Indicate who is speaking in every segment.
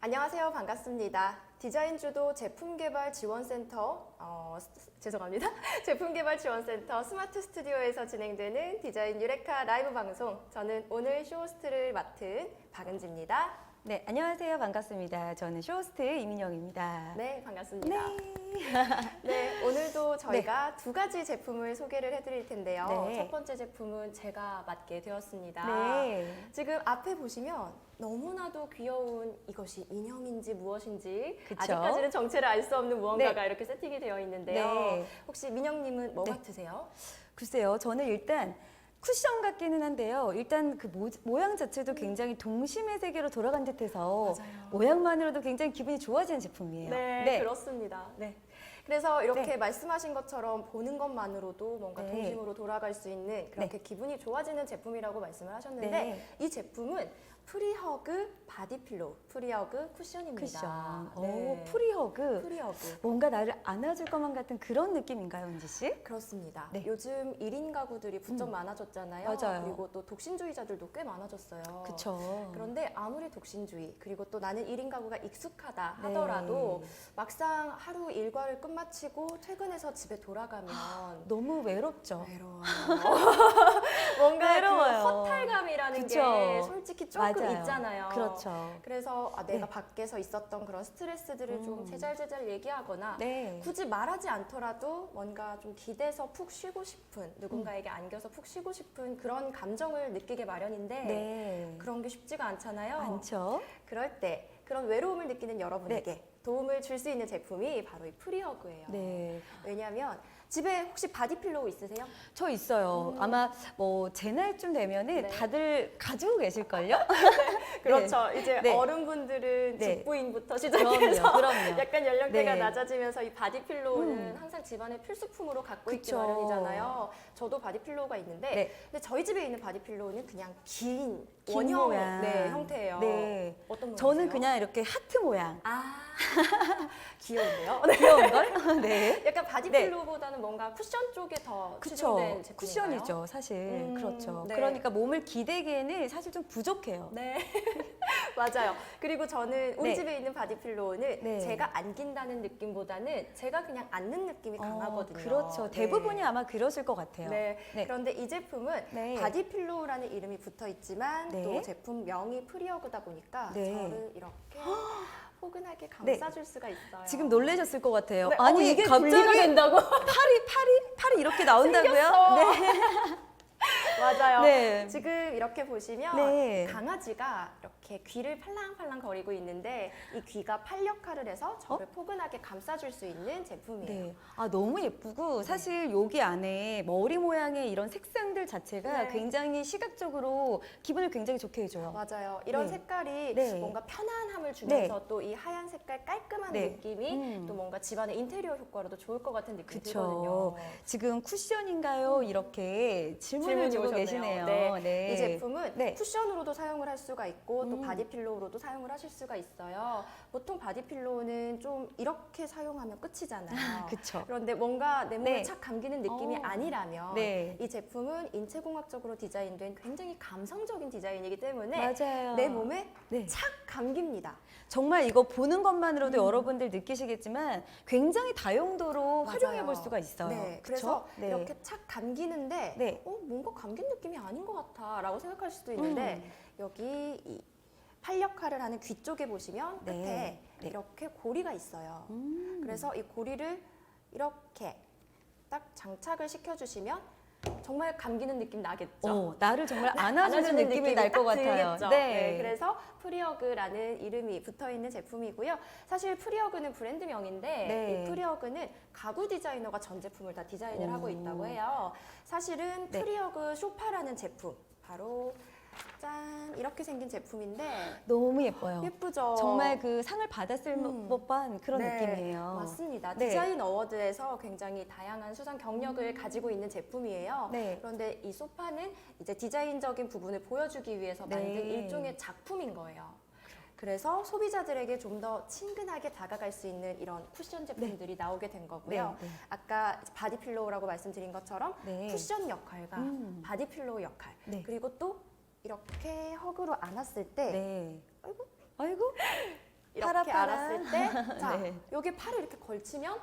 Speaker 1: 안녕하세요. 반갑습니다. 디자인 주도 제품 개발 지원센터, 어, 스- 죄송합니다. 제품 개발 지원센터 스마트 스튜디오에서 진행되는 디자인 유레카 라이브 방송. 저는 오늘 쇼호스트를 맡은 박은지입니다.
Speaker 2: 네, 안녕하세요. 반갑습니다. 저는 쇼호스트 이민영입니다.
Speaker 1: 네, 반갑습니다.
Speaker 2: 네.
Speaker 1: 네, 오늘도 저희가 두 가지 제품을 소개를 해드릴 텐데요.
Speaker 2: 네.
Speaker 1: 첫 번째 제품은 제가 맡게 되었습니다.
Speaker 2: 네.
Speaker 1: 지금 앞에 보시면 너무나도 귀여운 이것이 인형인지 무엇인지
Speaker 2: 그쵸?
Speaker 1: 아직까지는 정체를 알 수 없는 무언가가 이렇게 세팅이 되어 있는데요.
Speaker 2: 네.
Speaker 1: 혹시 민영님은 뭐
Speaker 2: 네.
Speaker 1: 같으세요?
Speaker 2: 글쎄요. 저는 일단 쿠션 같기는 한데요. 일단 그 모, 모양 자체도 굉장히 동심의 세계로 돌아간 듯해서
Speaker 1: 맞아요.
Speaker 2: 모양만으로도 굉장히 기분이 좋아지는 제품이에요.
Speaker 1: 네, 그렇습니다. 네. 그래서 이렇게 말씀하신 것처럼 보는 것만으로도 뭔가
Speaker 2: 네.
Speaker 1: 동심으로 돌아갈 수 있는 그렇게 기분이 좋아지는 제품이라고 말씀을 하셨는데
Speaker 2: 네.
Speaker 1: 이 제품은 프리허그 바디필로우, 프리허그 쿠션입니다.
Speaker 2: 쿠션.
Speaker 1: 네.
Speaker 2: 오, 프리허그.
Speaker 1: 프리허그.
Speaker 2: 뭔가 나를 안아줄 것만 같은 그런 느낌인가요, 은지 씨?
Speaker 1: 그렇습니다.
Speaker 2: 네.
Speaker 1: 요즘 1인 가구들이 부쩍
Speaker 2: 음.
Speaker 1: 많아졌잖아요.
Speaker 2: 맞아요.
Speaker 1: 그리고 또 독신주의자들도 꽤 많아졌어요.
Speaker 2: 그쵸.
Speaker 1: 그런데 아무리 독신주의 그리고 또 나는 1인 가구가 익숙하다
Speaker 2: 네.
Speaker 1: 하더라도 막상 하루 일과를 끝마치고 퇴근해서 집에 돌아가면
Speaker 2: 너무 외롭죠.
Speaker 1: 외로워요. 뭔가
Speaker 2: 외로워요.
Speaker 1: 그 허탈감이라는
Speaker 2: 그쵸.
Speaker 1: 게 솔직히 조금
Speaker 2: 맞아요.
Speaker 1: 있잖아요.
Speaker 2: 그렇죠.
Speaker 1: 그래서 아, 내가
Speaker 2: 네.
Speaker 1: 밖에서 있었던 그런 스트레스들을 좀
Speaker 2: 음.
Speaker 1: 제잘제잘 얘기하거나
Speaker 2: 네.
Speaker 1: 굳이 말하지 않더라도 뭔가 좀 기대서 푹 쉬고 싶은 누군가에게 안겨서 푹 쉬고 싶은 그런 감정을 느끼게 마련인데
Speaker 2: 네.
Speaker 1: 그런 게 쉽지가 않잖아요.
Speaker 2: 많죠.
Speaker 1: 그럴 때 그런 외로움을 느끼는 여러분에게 도움을 줄 수 있는 제품이 바로 이 프리허그예요.
Speaker 2: 네.
Speaker 1: 왜냐하면 집에 혹시 바디필로우 있으세요?
Speaker 2: 저 있어요.
Speaker 1: 음.
Speaker 2: 아마 뭐제 날쯤 되면은
Speaker 1: 네.
Speaker 2: 다들 가지고 계실걸요?
Speaker 1: 그렇죠. 이제
Speaker 2: 네.
Speaker 1: 어른분들은
Speaker 2: 네.
Speaker 1: 죽부인부터
Speaker 2: 그럼요,
Speaker 1: 시작해서
Speaker 2: 그럼요.
Speaker 1: 약간 연령대가
Speaker 2: 네.
Speaker 1: 낮아지면서 이 바디필로우는
Speaker 2: 음.
Speaker 1: 항상 집안의 필수품으로 갖고 있기
Speaker 2: 그쵸.
Speaker 1: 마련이잖아요. 저도 바디필로우가 있는데
Speaker 2: 네.
Speaker 1: 근데 저희 집에 있는 바디필로우는 그냥 긴,
Speaker 2: 긴
Speaker 1: 원형
Speaker 2: 모양.
Speaker 1: 네, 형태예요.
Speaker 2: 네.
Speaker 1: 어떤 모양이세요?
Speaker 2: 저는 그냥 이렇게 하트 모양.
Speaker 1: 아 귀여운데요? 네.
Speaker 2: 귀여운 걸? 네.
Speaker 1: 약간 바디필로우보다는 뭔가 쿠션 쪽에 더
Speaker 2: 그쵸.
Speaker 1: 치중된 제품인가요?
Speaker 2: 쿠션이죠, 사실.
Speaker 1: 음,
Speaker 2: 그렇죠.
Speaker 1: 네.
Speaker 2: 그러니까 몸을 기대기에는 사실 좀 부족해요.
Speaker 1: 네. 맞아요. 그리고 저는 우리
Speaker 2: 네.
Speaker 1: 집에 있는 바디 필로우는
Speaker 2: 네.
Speaker 1: 제가 안긴다는 느낌보다는 제가 그냥 앉는 느낌이 강하거든요.
Speaker 2: 어, 그렇죠.
Speaker 1: 네.
Speaker 2: 대부분이 아마 그러실 것 같아요.
Speaker 1: 네.
Speaker 2: 네.
Speaker 1: 그런데 이 제품은
Speaker 2: 네.
Speaker 1: 바디 필로우라는 이름이 붙어 있지만
Speaker 2: 네.
Speaker 1: 또 제품명이 프리허그다 보니까
Speaker 2: 네.
Speaker 1: 저를 이렇게 포근하게 감싸줄 수가 있어요.
Speaker 2: 지금 놀라셨을 것 같아요.
Speaker 1: 네.
Speaker 2: 아니,
Speaker 1: 어, 이게 분리가 된다고?
Speaker 2: 팔이, 팔이, 팔이 이렇게 나온다고요? 네.
Speaker 1: 맞아요.
Speaker 2: 네.
Speaker 1: 지금 이렇게 보시면
Speaker 2: 네.
Speaker 1: 강아지가 이렇게 귀를 팔랑팔랑 거리고 있는데 이 귀가 팔 역할을 해서 저를 포근하게 감싸줄 수 있는 제품이에요.
Speaker 2: 네. 아, 너무 예쁘고, 사실 여기 안에 머리 모양의 이런 색상들 자체가
Speaker 1: 네.
Speaker 2: 굉장히 시각적으로 기분을 굉장히 좋게 해줘요.
Speaker 1: 맞아요. 이런
Speaker 2: 네.
Speaker 1: 색깔이
Speaker 2: 네.
Speaker 1: 뭔가 편안함을 주면서 또 이 하얀 색깔 깔끔한
Speaker 2: 네.
Speaker 1: 느낌이
Speaker 2: 음.
Speaker 1: 또 뭔가 집안의 인테리어 효과로도 좋을 것 같은 느낌이
Speaker 2: 그쵸.
Speaker 1: 들거든요.
Speaker 2: 지금 쿠션인가요? 이렇게 질문을 주고
Speaker 1: 오셨네요.
Speaker 2: 계시네요.
Speaker 1: 네.
Speaker 2: 네.
Speaker 1: 이 제품은
Speaker 2: 네.
Speaker 1: 쿠션으로도 사용을 할 수가 있고 또
Speaker 2: 음.
Speaker 1: 바디필로우로도 사용을 하실 수가 있어요. 보통 바디필로우는 좀 이렇게 사용하면 끝이잖아요.
Speaker 2: 그쵸.
Speaker 1: 그런데 뭔가 내 몸에
Speaker 2: 네.
Speaker 1: 착 감기는 느낌이
Speaker 2: 어.
Speaker 1: 아니라면
Speaker 2: 네.
Speaker 1: 이 제품은 인체공학적으로 디자인된 굉장히 감성적인 디자인이기 때문에
Speaker 2: 맞아요.
Speaker 1: 내 몸에
Speaker 2: 네.
Speaker 1: 착 감깁니다.
Speaker 2: 정말 이거 보는 것만으로도 여러분들 느끼시겠지만 굉장히. 다용도로 활용해 볼 수가 있어요.
Speaker 1: 네? 그래서
Speaker 2: 네.
Speaker 1: 이렇게 착 감기는데
Speaker 2: 네.
Speaker 1: 어, 뭔가 감긴 느낌이 아닌 것 같아라고 생각할 수도 있는데
Speaker 2: 음.
Speaker 1: 여기 이 팔 역할을 하는 귀 쪽에 보시면
Speaker 2: 네.
Speaker 1: 끝에
Speaker 2: 네.
Speaker 1: 이렇게 고리가 있어요.
Speaker 2: 음.
Speaker 1: 그래서 이 고리를 이렇게 딱 장착을 시켜주시면 정말 감기는 느낌 나겠죠.
Speaker 2: 어, 나를 정말 안아주는,
Speaker 1: 안아주는
Speaker 2: 느낌이
Speaker 1: 날것딱
Speaker 2: 같아요.
Speaker 1: 들겠죠. 네, 그래서 프리허그라는 이름이 붙어 있는 제품이고요. 사실 프리허그는 브랜드명인데
Speaker 2: 네.
Speaker 1: 이 프리허그는 가구 디자이너가 전 제품을 다 디자인을
Speaker 2: 오.
Speaker 1: 하고 있다고 해요. 사실은
Speaker 2: 네.
Speaker 1: 프리허그 쇼파라는 제품 바로 짠 이렇게 생긴 제품인데
Speaker 2: 너무 예뻐요.
Speaker 1: 예쁘죠.
Speaker 2: 정말 그 상을 받았을
Speaker 1: 음.
Speaker 2: 법한 그런
Speaker 1: 네,
Speaker 2: 느낌이에요.
Speaker 1: 맞습니다.
Speaker 2: 네.
Speaker 1: 디자인 어워드에서 굉장히 다양한 수상 경력을 가지고 있는 제품이에요.
Speaker 2: 네.
Speaker 1: 그런데 이 소파는 이제 디자인적인 부분을 보여주기 위해서
Speaker 2: 네.
Speaker 1: 만든 일종의 작품인 거예요. 그래서 소비자들에게 좀 더 친근하게 다가갈 수 있는 이런 쿠션 제품들이 나오게 된 거고요.
Speaker 2: 네, 네.
Speaker 1: 아까 바디필로우라고 말씀드린 것처럼
Speaker 2: 네.
Speaker 1: 쿠션 역할과
Speaker 2: 음.
Speaker 1: 바디필로우 역할
Speaker 2: 네.
Speaker 1: 그리고 또 이렇게 허그로 안았을 때
Speaker 2: 네.
Speaker 1: 아이고
Speaker 2: 아이고.
Speaker 1: 이렇게. 알았을 때, 자
Speaker 2: 네.
Speaker 1: 여기 팔을 이렇게 걸치면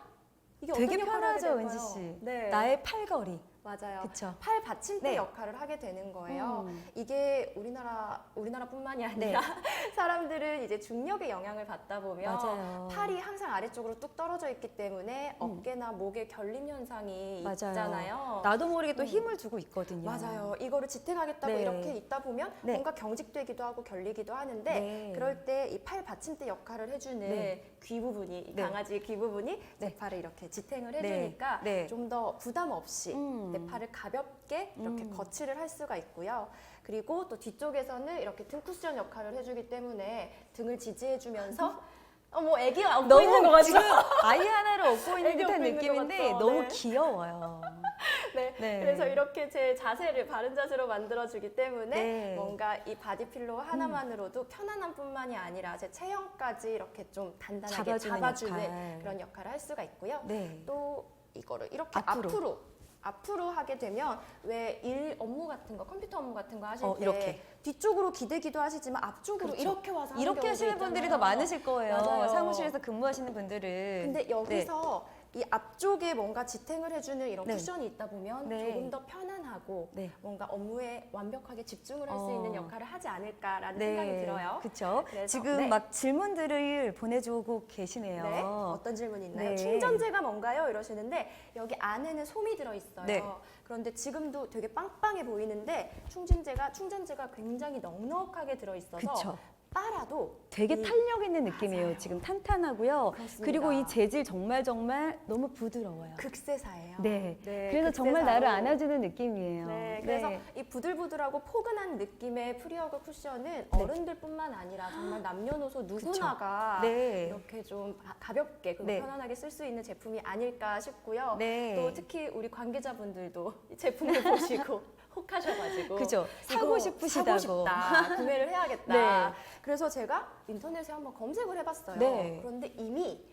Speaker 1: 이게
Speaker 2: 되게
Speaker 1: 어떤 역할을 하게
Speaker 2: 편하죠,
Speaker 1: 될까요?
Speaker 2: 은지 씨.
Speaker 1: 네,
Speaker 2: 나의 팔걸이.
Speaker 1: 맞아요.
Speaker 2: 그쵸.
Speaker 1: 팔 받침대
Speaker 2: 네.
Speaker 1: 역할을 하게 되는 거예요.
Speaker 2: 음.
Speaker 1: 이게 우리나라 우리나라뿐만이 아니라 사람들은 이제 중력의 영향을 받다 보면
Speaker 2: 맞아요.
Speaker 1: 팔이 항상 아래쪽으로 뚝 떨어져 있기 때문에
Speaker 2: 음.
Speaker 1: 어깨나 목에 결림 현상이
Speaker 2: 맞아요.
Speaker 1: 있잖아요.
Speaker 2: 나도 모르게 또
Speaker 1: 음.
Speaker 2: 힘을 주고 있거든요.
Speaker 1: 맞아요. 이거를 지탱하겠다고
Speaker 2: 네.
Speaker 1: 이렇게 있다 보면
Speaker 2: 네.
Speaker 1: 뭔가 경직되기도 하고 결리기도 하는데
Speaker 2: 네.
Speaker 1: 그럴 때 이 팔 받침대 역할을 해주는
Speaker 2: 네.
Speaker 1: 귀 부분이 이
Speaker 2: 네.
Speaker 1: 강아지 귀 부분이 제
Speaker 2: 네.
Speaker 1: 팔을 이렇게 지탱을
Speaker 2: 네.
Speaker 1: 해주니까
Speaker 2: 네.
Speaker 1: 좀더 부담 없이
Speaker 2: 음.
Speaker 1: 내 팔을 가볍게 이렇게
Speaker 2: 음.
Speaker 1: 거치를 할 수가 있고요. 그리고 또 뒤쪽에서는 이렇게 등 쿠션 역할을 해주기 때문에 등을 지지해주면서 어머 애기가 안고 있는 것 같죠?
Speaker 2: 아이 하나를 업고 있는
Speaker 1: 애기
Speaker 2: 듯한
Speaker 1: 업고 있는 것
Speaker 2: 느낌인데
Speaker 1: 같죠?
Speaker 2: 너무
Speaker 1: 네.
Speaker 2: 귀여워요.
Speaker 1: 네.
Speaker 2: 네.
Speaker 1: 그래서 이렇게 제 자세를 바른 자세로 만들어주기 때문에
Speaker 2: 네. 음.
Speaker 1: 뭔가 이 바디필로 하나만으로도 편안함 뿐만이 아니라 제 체형까지 이렇게 좀 단단하게
Speaker 2: 잡아주는
Speaker 1: 잡아주는,
Speaker 2: 역할.
Speaker 1: 그런 역할을 할 수가 있고요.
Speaker 2: 네.
Speaker 1: 또 이거를 이렇게
Speaker 2: 앞으로.
Speaker 1: 앞으로 앞으로 하게 되면 왜 일 업무 같은 거 컴퓨터 업무 같은 거 하실
Speaker 2: 어,
Speaker 1: 때
Speaker 2: 이렇게.
Speaker 1: 뒤쪽으로 기대기도 하시지만 앞쪽으로
Speaker 2: 그렇죠.
Speaker 1: 이렇게 와서 하는
Speaker 2: 이렇게 하시는 분들이. 더 많으실 거예요.
Speaker 1: 맞아요.
Speaker 2: 사무실에서 근무하시는 분들은.
Speaker 1: 근데 여기서 이 앞쪽에 뭔가 지탱을 해주는 이런
Speaker 2: 네.
Speaker 1: 쿠션이 있다 보면
Speaker 2: 네.
Speaker 1: 조금 더 편안하고
Speaker 2: 네.
Speaker 1: 뭔가 업무에 완벽하게 집중을 할 수
Speaker 2: 어.
Speaker 1: 있는 역할을 하지 않을까라는 생각이 들어요.
Speaker 2: 그렇죠.
Speaker 1: 그래서,
Speaker 2: 지금
Speaker 1: 네.
Speaker 2: 막 질문들을 보내주고 계시네요.
Speaker 1: 네. 어떤 질문이 있나요?
Speaker 2: 네.
Speaker 1: 충전재가 뭔가요? 이러시는데 여기 안에는 솜이 들어 있어요.
Speaker 2: 네.
Speaker 1: 그런데 지금도 되게 빵빵해 보이는데 충전재가 충전재가 굉장히 넉넉하게 들어 있어서
Speaker 2: 그쵸.
Speaker 1: 빨아도
Speaker 2: 되게
Speaker 1: 이-
Speaker 2: 탄력 있는 느낌이에요.
Speaker 1: 맞아요.
Speaker 2: 지금 탄탄하고요.
Speaker 1: 그렇습니다.
Speaker 2: 그리고 이 재질 정말 정말 너무 부드러워요.
Speaker 1: 극세사예요.
Speaker 2: 네.
Speaker 1: 네,
Speaker 2: 그래서 정말
Speaker 1: 극세사로.
Speaker 2: 나를 안아주는 느낌이에요.
Speaker 1: 네, 그래서 이 부들부들하고 포근한 느낌의 프리어그 쿠션은 어른들뿐만 아니라 정말 남녀노소 누구나가
Speaker 2: 네.
Speaker 1: 이렇게 좀 가- 가볍게 그리고
Speaker 2: 네.
Speaker 1: 편안하게 쓸 수 있는 제품이 아닐까 싶고요.
Speaker 2: 네.
Speaker 1: 또 특히 우리 관계자분들도 이 제품을 보시고 혹 하셔가지고
Speaker 2: 그죠.
Speaker 1: 이거
Speaker 2: 사고 싶으시다고.
Speaker 1: 사고 싶다, 구매를 해야겠다.
Speaker 2: 네.
Speaker 1: 그래서 제가 인터넷에 한번 검색을 해봤어요.
Speaker 2: 네.
Speaker 1: 그런데 이미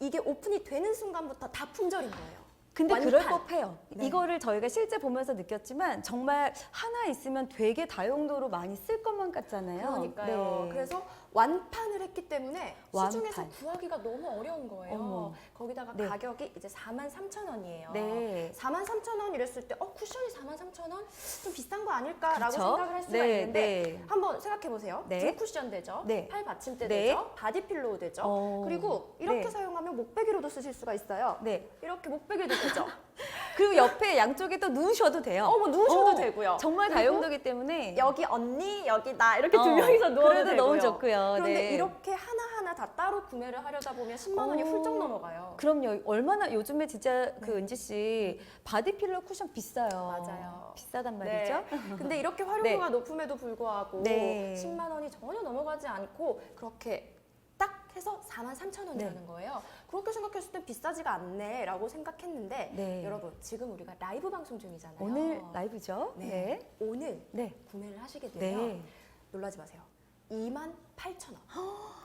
Speaker 1: 이게 오픈이 되는 순간부터 다 품절인 거예요.
Speaker 2: 근데
Speaker 1: 완판.
Speaker 2: 그럴 법해요.
Speaker 1: 네.
Speaker 2: 이거를 저희가 실제 보면서 느꼈지만 정말 하나 있으면 되게 다용도로 많이 쓸 것만 같잖아요.
Speaker 1: 그러니까요.
Speaker 2: 네.
Speaker 1: 그래서 완판을 했기 때문에
Speaker 2: 완판.
Speaker 1: 시중에서 구하기가 너무 어려운 거예요.
Speaker 2: 어머.
Speaker 1: 거기다가
Speaker 2: 네.
Speaker 1: 가격이 이제 4만 3천 원이에요.
Speaker 2: 네.
Speaker 1: 4만 3천 원 이랬을 때, 어 쿠션이 4만 3천 원? 좀 비싼 거 아닐까라고
Speaker 2: 그쵸?
Speaker 1: 생각을 할 수가
Speaker 2: 네,
Speaker 1: 있는데
Speaker 2: 네.
Speaker 1: 한번 생각해 보세요.
Speaker 2: 네.
Speaker 1: 등 쿠션 되죠,
Speaker 2: 네.
Speaker 1: 팔 받침대
Speaker 2: 네.
Speaker 1: 되죠, 바디 필로우 되죠.
Speaker 2: 어.
Speaker 1: 그리고 이렇게
Speaker 2: 네.
Speaker 1: 사용하면 목베개로도 쓰실 수가 있어요.
Speaker 2: 네.
Speaker 1: 이렇게 목베개도 되죠.
Speaker 2: 그리고 옆에 양쪽에 또 누우셔도 돼요.
Speaker 1: 어머 누우셔도
Speaker 2: 어,
Speaker 1: 되고요.
Speaker 2: 정말 다용도기 때문에
Speaker 1: 여기 언니, 여기 나 이렇게 두
Speaker 2: 어,
Speaker 1: 명이서 누워도
Speaker 2: 그래도
Speaker 1: 되고요.
Speaker 2: 너무 좋고요.
Speaker 1: 그런데
Speaker 2: 네.
Speaker 1: 이렇게 하나하나 다 따로 구매를 하려다 보면 10만 원이
Speaker 2: 어.
Speaker 1: 훌쩍 넘어가요.
Speaker 2: 그럼요. 얼마나 요즘에 진짜 그 은지 씨 바디필러 쿠션 비싸요.
Speaker 1: 맞아요.
Speaker 2: 비싸단
Speaker 1: 네.
Speaker 2: 말이죠.
Speaker 1: 근데 이렇게 활용도가 높음에도 불구하고
Speaker 2: 네.
Speaker 1: 10만 원이 전혀 넘어가지 않고 그렇게 딱 해서 4만 3천 원이라는
Speaker 2: 네.
Speaker 1: 거예요. 그렇게 생각했을 땐 비싸지가 않네라고 생각했는데
Speaker 2: 네.
Speaker 1: 여러분 지금 우리가 라이브 방송 중이잖아요.
Speaker 2: 오늘 라이브죠.
Speaker 1: 네.
Speaker 2: 네.
Speaker 1: 오늘
Speaker 2: 네.
Speaker 1: 구매를 하시게
Speaker 2: 네.
Speaker 1: 되면 놀라지 마세요. 2만 8천 원.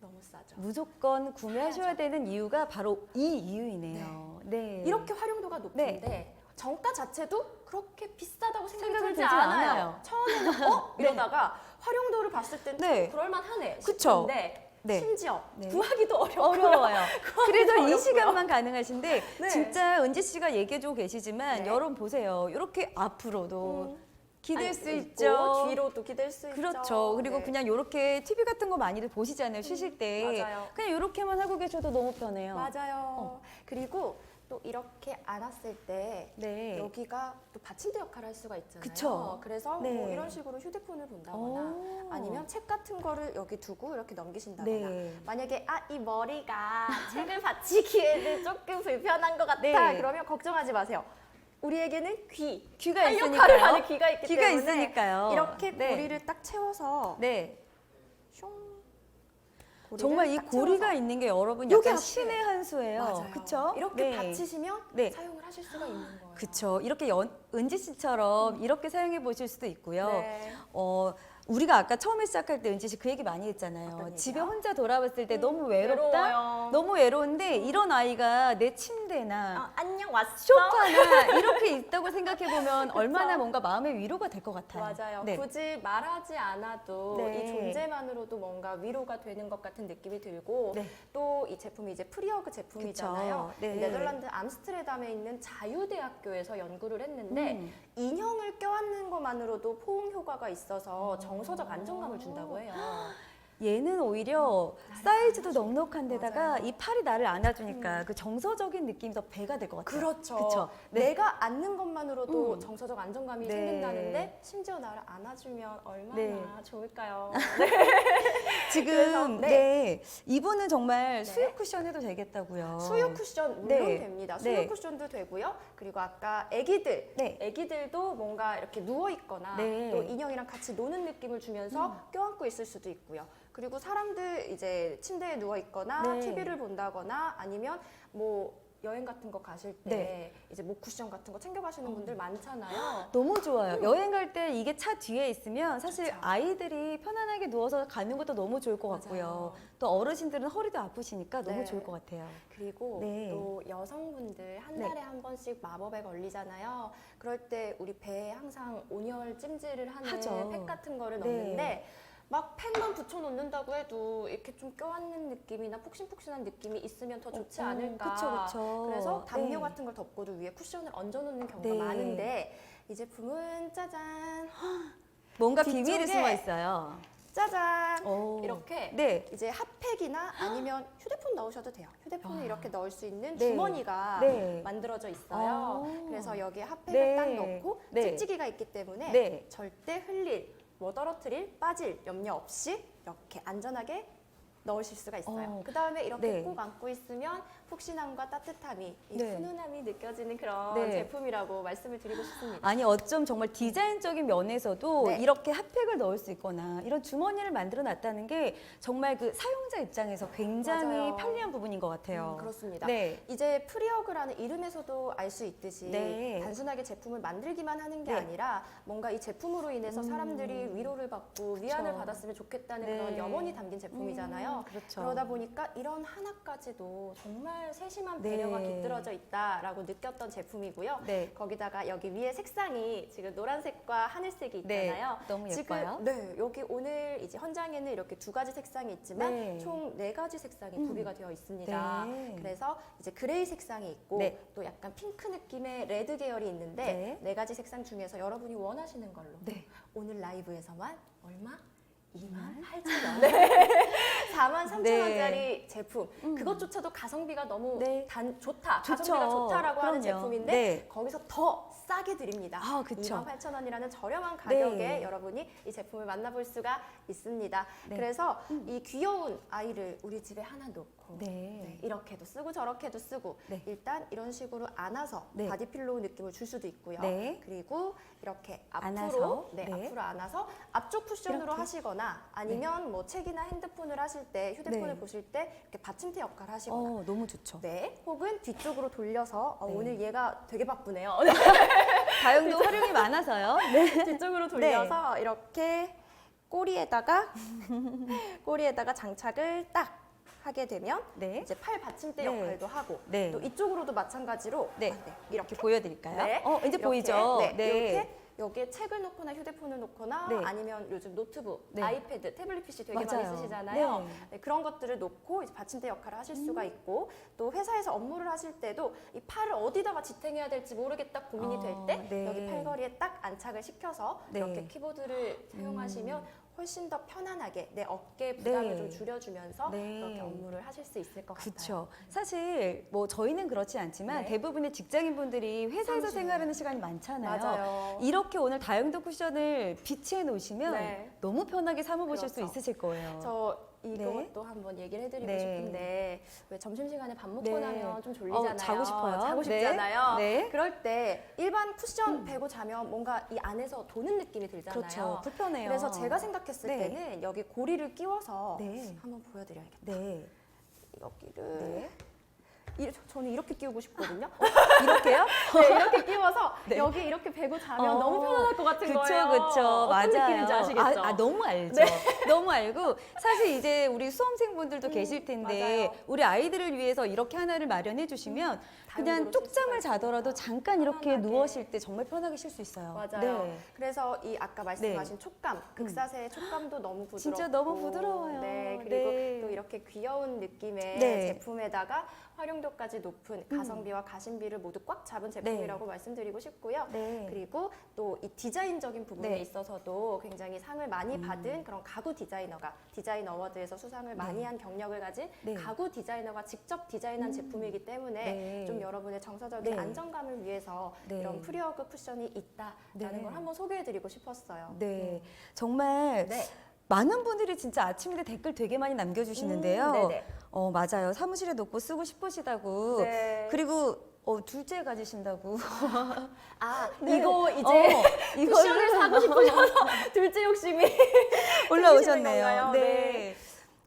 Speaker 1: 너무 싸죠.
Speaker 2: 무조건 구매하셔야 되는 이유가 바로 이 이유이네요. 네.
Speaker 1: 이렇게 활용도가 높은데 정가 자체도 그렇게 비싸다고 생각이 들지 않아요.
Speaker 2: 않아요.
Speaker 1: 처음에는 어 이러다가 활용도를 봤을 땐
Speaker 2: 네.
Speaker 1: 그럴만하네
Speaker 2: 그쵸.
Speaker 1: 싶은데
Speaker 2: 네.
Speaker 1: 심지어
Speaker 2: 네.
Speaker 1: 구하기도 어렵고요.
Speaker 2: 어려워요. 그래서 이
Speaker 1: 어렵고요.
Speaker 2: 시간만 가능하신데
Speaker 1: 네.
Speaker 2: 진짜 은지 씨가 얘기해주고 계시지만
Speaker 1: 네.
Speaker 2: 여러분 보세요. 이렇게 앞으로도
Speaker 1: 음.
Speaker 2: 기댈
Speaker 1: 아니,
Speaker 2: 수
Speaker 1: 있고,
Speaker 2: 있죠.
Speaker 1: 뒤로도 기댈 수 있죠.
Speaker 2: 그렇죠. 그리고
Speaker 1: 네.
Speaker 2: 그냥 이렇게 TV 같은 거 많이들 보시잖아요. 쉬실 때.
Speaker 1: 맞아요.
Speaker 2: 그냥 이렇게만 하고 계셔도 너무 편해요.
Speaker 1: 맞아요. 그리고 또 이렇게 안았을 때
Speaker 2: 네.
Speaker 1: 여기가 또 받침대 역할을 할 수가 있잖아요.
Speaker 2: 그쵸.
Speaker 1: 그래서
Speaker 2: 네.
Speaker 1: 뭐 이런 식으로 휴대폰을 본다거나
Speaker 2: 오.
Speaker 1: 아니면 책 같은 거를 여기 두고 이렇게 넘기신다거나
Speaker 2: 네.
Speaker 1: 만약에 아 이 머리가 책을 받치기에는 조금 불편한 것 같다
Speaker 2: 네.
Speaker 1: 그러면 걱정하지 마세요. 우리에게는 귀,
Speaker 2: 귀가
Speaker 1: 활 역할을
Speaker 2: 있으니까요.
Speaker 1: 하는 귀가 있기
Speaker 2: 귀가
Speaker 1: 때문에
Speaker 2: 있으니까요.
Speaker 1: 이렇게
Speaker 2: 네.
Speaker 1: 고리를 딱 채워서
Speaker 2: 네. 정말
Speaker 1: 이딱
Speaker 2: 고리가 있는 게 여러분
Speaker 1: 여기
Speaker 2: 약간
Speaker 1: 앞에.
Speaker 2: 신의 한 수예요.
Speaker 1: 맞아요.
Speaker 2: 그쵸?
Speaker 1: 이렇게
Speaker 2: 네.
Speaker 1: 받치시면
Speaker 2: 네.
Speaker 1: 사용을 하실 수가 있는 거예요.
Speaker 2: 그쵸. 이렇게 연, 은지 씨처럼 이렇게 사용해 보실 수도 있고요.
Speaker 1: 네.
Speaker 2: 어, 우리가 아까 처음에 시작할 때 은지 씨 그 얘기 많이 했잖아요.
Speaker 1: 어떤
Speaker 2: 집에
Speaker 1: 얘기요?
Speaker 2: 혼자 돌아왔을 때
Speaker 1: 음,
Speaker 2: 너무 외롭다?
Speaker 1: 외로워요.
Speaker 2: 너무 외로운데 이런 아이가 내 침대 침대나
Speaker 1: 어, 안녕 왔어.
Speaker 2: 소파나 이렇게 있다고 생각해 보면 얼마나 뭔가 마음의 위로가 될 것 같아요.
Speaker 1: 맞아요.
Speaker 2: 네.
Speaker 1: 굳이 말하지 않아도
Speaker 2: 네.
Speaker 1: 이 존재만으로도 뭔가 위로가 되는 것 같은 느낌이 들고
Speaker 2: 네.
Speaker 1: 또이 제품이 이제 프리어그 제품이잖아요.
Speaker 2: 네.
Speaker 1: 네덜란드 암스테르담에 있는 자유대학교에서 연구를 했는데
Speaker 2: 음.
Speaker 1: 인형을 껴안는 것만으로도 포옹 효과가 있어서 정서적 안정감을 준다고 해요.
Speaker 2: 얘는 오히려 사이즈도 넉넉한 데다가
Speaker 1: 맞아요. 음.
Speaker 2: 이 팔이 나를 안아주니까 그 정서적인 느낌이 더 배가 될 것 같아요.
Speaker 1: 그렇죠.
Speaker 2: 그쵸. 네.
Speaker 1: 내가 안는 것만으로도
Speaker 2: 음.
Speaker 1: 정서적 안정감이
Speaker 2: 네.
Speaker 1: 생긴다는데 심지어 나를 안아주면 얼마나
Speaker 2: 네.
Speaker 1: 좋을까요?
Speaker 2: 지금
Speaker 1: 그래서,
Speaker 2: 네.
Speaker 1: 네.
Speaker 2: 이분은 정말
Speaker 1: 네.
Speaker 2: 수유 쿠션 해도 되겠다고요.
Speaker 1: 수유 쿠션 물론
Speaker 2: 네.
Speaker 1: 됩니다. 수유
Speaker 2: 네.
Speaker 1: 쿠션도 되고요. 그리고 아까 아기들,
Speaker 2: 네.
Speaker 1: 아기들도 뭔가 이렇게 누워 있거나
Speaker 2: 네.
Speaker 1: 또 인형이랑 같이 노는 느낌을 주면서 껴안고 있을 수도 있고요. 그리고 사람들 이제 침대에 누워 있거나
Speaker 2: 네.
Speaker 1: TV를 본다거나 아니면 뭐 여행 같은 거 가실 때
Speaker 2: 네.
Speaker 1: 이제 목 쿠션 같은 거 챙겨 가시는 분들 많잖아요.
Speaker 2: 너무 좋아요. 여행 갈 때 이게 차 뒤에 있으면 사실
Speaker 1: 그쵸.
Speaker 2: 아이들이 편안하게 누워서 가는 것도 너무 좋을 것 같고요.
Speaker 1: 맞아요.
Speaker 2: 또 어르신들은 허리도 아프시니까 너무
Speaker 1: 네.
Speaker 2: 좋을 것 같아요.
Speaker 1: 그리고
Speaker 2: 네.
Speaker 1: 또 여성분들 한
Speaker 2: 네.
Speaker 1: 달에 한 번씩 마법에 걸리잖아요. 그럴 때 우리 배에 항상 온열 찜질을 하는
Speaker 2: 하죠.
Speaker 1: 팩 같은 거를
Speaker 2: 네.
Speaker 1: 넣는데 막 팩만 붙여 놓는다고 해도 이렇게 좀 껴안는 느낌이나 폭신폭신한 느낌이 있으면 더 좋지
Speaker 2: 어,
Speaker 1: 않을까.
Speaker 2: 그쵸, 그쵸.
Speaker 1: 그래서 담요
Speaker 2: 네.
Speaker 1: 같은 걸 덮고도 위에 쿠션을 얹어 놓는 경우가
Speaker 2: 네.
Speaker 1: 많은데 이 제품은 짜잔
Speaker 2: 뭔가
Speaker 1: 뒤쪽에
Speaker 2: 비밀이 숨어 있어요.
Speaker 1: 짜잔
Speaker 2: 오.
Speaker 1: 이렇게
Speaker 2: 네.
Speaker 1: 이제 핫팩이나 아니면 휴대폰 넣으셔도 돼요. 휴대폰을
Speaker 2: 아.
Speaker 1: 이렇게 넣을 수 있는
Speaker 2: 네.
Speaker 1: 주머니가
Speaker 2: 네.
Speaker 1: 만들어져 있어요.
Speaker 2: 아.
Speaker 1: 그래서 여기에 핫팩을
Speaker 2: 네.
Speaker 1: 딱 넣고
Speaker 2: 네.
Speaker 1: 찍찍이가 있기 때문에
Speaker 2: 네.
Speaker 1: 절대 흘릴, 뭐 떨어뜨릴, 빠질 염려 없이 이렇게 안전하게 넣으실 수가 있어요.
Speaker 2: 어.
Speaker 1: 그 다음에 이렇게
Speaker 2: 네.
Speaker 1: 꼭 안고 있으면 푹신함과 따뜻함이 이
Speaker 2: 네.
Speaker 1: 훈훈함이 느껴지는 그런
Speaker 2: 네.
Speaker 1: 제품이라고 말씀을 드리고 싶습니다.
Speaker 2: 아니 어쩜 정말 디자인적인 면에서도
Speaker 1: 네.
Speaker 2: 이렇게 핫팩을 넣을 수 있거나 이런 주머니를 만들어 놨다는 게 정말 그 사용자 입장에서 굉장히
Speaker 1: 맞아요.
Speaker 2: 편리한 부분인 것 같아요.
Speaker 1: 음, 그렇습니다.
Speaker 2: 네.
Speaker 1: 이제 프리어그라는 이름에서도 알 수 있듯이
Speaker 2: 네.
Speaker 1: 단순하게 제품을 만들기만 하는 게
Speaker 2: 네.
Speaker 1: 아니라 뭔가 이 제품으로 인해서
Speaker 2: 음.
Speaker 1: 사람들이 위로를 받고 위안을
Speaker 2: 그쵸.
Speaker 1: 받았으면 좋겠다는
Speaker 2: 네.
Speaker 1: 그런 염원이 담긴 제품이잖아요.
Speaker 2: 음, 그렇죠.
Speaker 1: 그러다 보니까 이런 하나까지도 정말 세심한
Speaker 2: 네.
Speaker 1: 배려가 깃들어져 있다라고 느꼈던 제품이고요.
Speaker 2: 네.
Speaker 1: 거기다가 여기 위에 색상이 지금 노란색과 하늘색이
Speaker 2: 네.
Speaker 1: 있잖아요.
Speaker 2: 너무 예뻐요.
Speaker 1: 지금 네 여기 오늘 이제 현장에는 이렇게 두 가지 색상이 있지만
Speaker 2: 네.
Speaker 1: 총 네 가지 색상이
Speaker 2: 음.
Speaker 1: 구비가 되어 있습니다.
Speaker 2: 네.
Speaker 1: 그래서 이제 그레이 색상이 있고
Speaker 2: 네.
Speaker 1: 또 약간 핑크 느낌의 레드 계열이 있는데
Speaker 2: 네.
Speaker 1: 네. 가지 색상 중에서 여러분이 원하시는 걸로
Speaker 2: 네.
Speaker 1: 오늘 라이브에서만 얼마? 2만 8천 원. 네. 4만 3천
Speaker 2: 네.
Speaker 1: 원짜리 제품.
Speaker 2: 음.
Speaker 1: 그것조차도 가성비가 너무
Speaker 2: 네.
Speaker 1: 단 좋다.
Speaker 2: 좋죠.
Speaker 1: 가성비가 좋다라고 하는
Speaker 2: 그럼요.
Speaker 1: 제품인데
Speaker 2: 네.
Speaker 1: 거기서 더 싸게 드립니다.
Speaker 2: 아, 그쵸.
Speaker 1: 2만 8천 원이라는 저렴한 가격에
Speaker 2: 네.
Speaker 1: 여러분이 이 제품을 만나볼 수가 있습니다.
Speaker 2: 네.
Speaker 1: 그래서 이 귀여운 아이를 우리 집에 하나 놓고
Speaker 2: 네.
Speaker 1: 네, 이렇게도 쓰고 저렇게도 쓰고
Speaker 2: 네.
Speaker 1: 일단 이런 식으로 안아서
Speaker 2: 네.
Speaker 1: 바디필로우 느낌을 줄 수도 있고요.
Speaker 2: 네.
Speaker 1: 그리고 이렇게 앞으로
Speaker 2: 안아서,
Speaker 1: 네,
Speaker 2: 네.
Speaker 1: 앞으로 안아서 앞쪽 쿠션으로
Speaker 2: 이렇게?
Speaker 1: 하시거나 아니면 뭐 책이나 핸드폰을 하실 때 휴대폰을
Speaker 2: 네.
Speaker 1: 보실 때 이렇게 받침대 역할 하시거나
Speaker 2: 어, 너무 좋죠.
Speaker 1: 네, 혹은 뒤쪽으로 돌려서 어,
Speaker 2: 네.
Speaker 1: 오늘 얘가 되게 바쁘네요.
Speaker 2: 다용도 활용이 많아서요. 네.
Speaker 1: 뒤쪽으로 돌려서 이렇게 꼬리에다가 꼬리에다가 장착을 딱 하게 되면
Speaker 2: 네.
Speaker 1: 이제 팔 받침대
Speaker 2: 네.
Speaker 1: 역할도 하고
Speaker 2: 네.
Speaker 1: 또 이쪽으로도 마찬가지로
Speaker 2: 네.
Speaker 1: 아, 네.
Speaker 2: 이렇게
Speaker 1: 이렇게
Speaker 2: 보여드릴까요?
Speaker 1: 네.
Speaker 2: 어, 이제
Speaker 1: 이렇게,
Speaker 2: 보이죠?
Speaker 1: 네. 이렇게 여기에 책을 놓거나 휴대폰을 놓거나
Speaker 2: 네.
Speaker 1: 아니면 요즘 노트북,
Speaker 2: 네.
Speaker 1: 아이패드, 태블릿 PC 되게
Speaker 2: 맞아요.
Speaker 1: 많이 쓰시잖아요.
Speaker 2: 네.
Speaker 1: 네, 그런 것들을 놓고 이제 받침대 역할을 하실 수가 있고 또 회사에서 업무를 하실 때도 이 팔을 어디다가 지탱해야 될지 모르겠다 고민이
Speaker 2: 어,
Speaker 1: 될때
Speaker 2: 네.
Speaker 1: 여기 팔걸이에 딱 안착을 시켜서
Speaker 2: 네.
Speaker 1: 이렇게 키보드를 사용하시면 훨씬 더 편안하게 내 어깨 부담을
Speaker 2: 네.
Speaker 1: 좀 줄여주면서
Speaker 2: 네.
Speaker 1: 이렇게 업무를 하실 수 있을 것 같아요.
Speaker 2: 그렇죠. 사실 뭐 저희는 그렇지 않지만
Speaker 1: 네.
Speaker 2: 대부분의 직장인 분들이 회사에서
Speaker 1: 사무실에.
Speaker 2: 생활하는 시간이 많잖아요.
Speaker 1: 맞아요.
Speaker 2: 이렇게 오늘 다용도 쿠션을 비치해 놓으시면
Speaker 1: 네.
Speaker 2: 너무 편하게 사무 보실 수
Speaker 1: 그렇죠.
Speaker 2: 있으실 거예요.
Speaker 1: 저 이것도
Speaker 2: 네.
Speaker 1: 한번 얘기를 해드리고
Speaker 2: 네.
Speaker 1: 싶은데 왜 점심시간에 밥 먹고
Speaker 2: 네.
Speaker 1: 나면 좀
Speaker 2: 어,
Speaker 1: 졸리잖아요.
Speaker 2: 자고 싶어요.
Speaker 1: 자고
Speaker 2: 네.
Speaker 1: 싶잖아요.
Speaker 2: 네.
Speaker 1: 그럴 때 일반 쿠션 베고 자면 뭔가 이 안에서 도는 느낌이 들잖아요.
Speaker 2: 그렇죠. 불편해요.
Speaker 1: 그래서 제가 생각했을
Speaker 2: 네.
Speaker 1: 때는 여기 고리를 끼워서
Speaker 2: 네.
Speaker 1: 한번 보여드려야겠다.
Speaker 2: 네.
Speaker 1: 여기를
Speaker 2: 네.
Speaker 1: 이, 저는 이렇게 끼우고 싶거든요.
Speaker 2: 이렇게요?
Speaker 1: 네, 이렇게 끼워서
Speaker 2: 네.
Speaker 1: 여기 이렇게 베고 자면
Speaker 2: 어,
Speaker 1: 너무 편안할 것 같은
Speaker 2: 그쵸,
Speaker 1: 거예요.
Speaker 2: 그쵸.
Speaker 1: 어떤
Speaker 2: 맞아요.
Speaker 1: 느낌인지 아시겠죠?
Speaker 2: 아, 아, 너무 알죠. 너무 알고 사실 이제 우리 수험생분들도
Speaker 1: 음,
Speaker 2: 계실 텐데
Speaker 1: 맞아요.
Speaker 2: 우리 아이들을 위해서 이렇게 하나를 마련해 주시면 그냥
Speaker 1: 쓸
Speaker 2: 뚝잠을
Speaker 1: 수가
Speaker 2: 자더라도. 잠깐 이렇게
Speaker 1: 편안하게.
Speaker 2: 누워실 때 정말 편하게 쉴 수 있어요.
Speaker 1: 맞아요.
Speaker 2: 네.
Speaker 1: 그래서 이 아까 말씀하신 촉감, 극사세의 촉감도 너무 부드럽고
Speaker 2: 진짜 너무 부드러워요.
Speaker 1: 네, 그리고
Speaker 2: 네.
Speaker 1: 또 이렇게 귀여운 느낌의
Speaker 2: 네.
Speaker 1: 제품에다가 활용도까지 높은 가성비와 가심비를 모두 꽉 잡은 제품이라고 말씀드리고 싶고요.
Speaker 2: 네.
Speaker 1: 그리고 또 이 디자인적인 부분에
Speaker 2: 네. 음.
Speaker 1: 있어서도 굉장히 상을 많이 받은 그런 가구 디자이너가 디자인 어워드에서 수상을 많이 한 경력을 가진
Speaker 2: 네.
Speaker 1: 가구 디자이너가 직접 디자인한 제품이기 때문에
Speaker 2: 네.
Speaker 1: 좀 여러분의 정서적인
Speaker 2: 네.
Speaker 1: 안정감을 위해서
Speaker 2: 네.
Speaker 1: 이런 프리어그 쿠션이 있다라는
Speaker 2: 네.
Speaker 1: 걸 한번 소개해드리고 싶었어요.
Speaker 2: 네. 정말
Speaker 1: 네.
Speaker 2: 많은 분들이 진짜 아침에 댓글 되게 많이 남겨주시는데요.
Speaker 1: 음.
Speaker 2: 어, 맞아요. 사무실에 놓고 쓰고 싶으시다고.
Speaker 1: 네.
Speaker 2: 그리고 어, 둘째 가지신다고.
Speaker 1: 아
Speaker 2: 네.
Speaker 1: 이거 이제
Speaker 2: 어, 이거를
Speaker 1: 쿠션을 사고 싶으셔서 둘째 욕심이
Speaker 2: 올라오셨네요. 네.
Speaker 1: 네.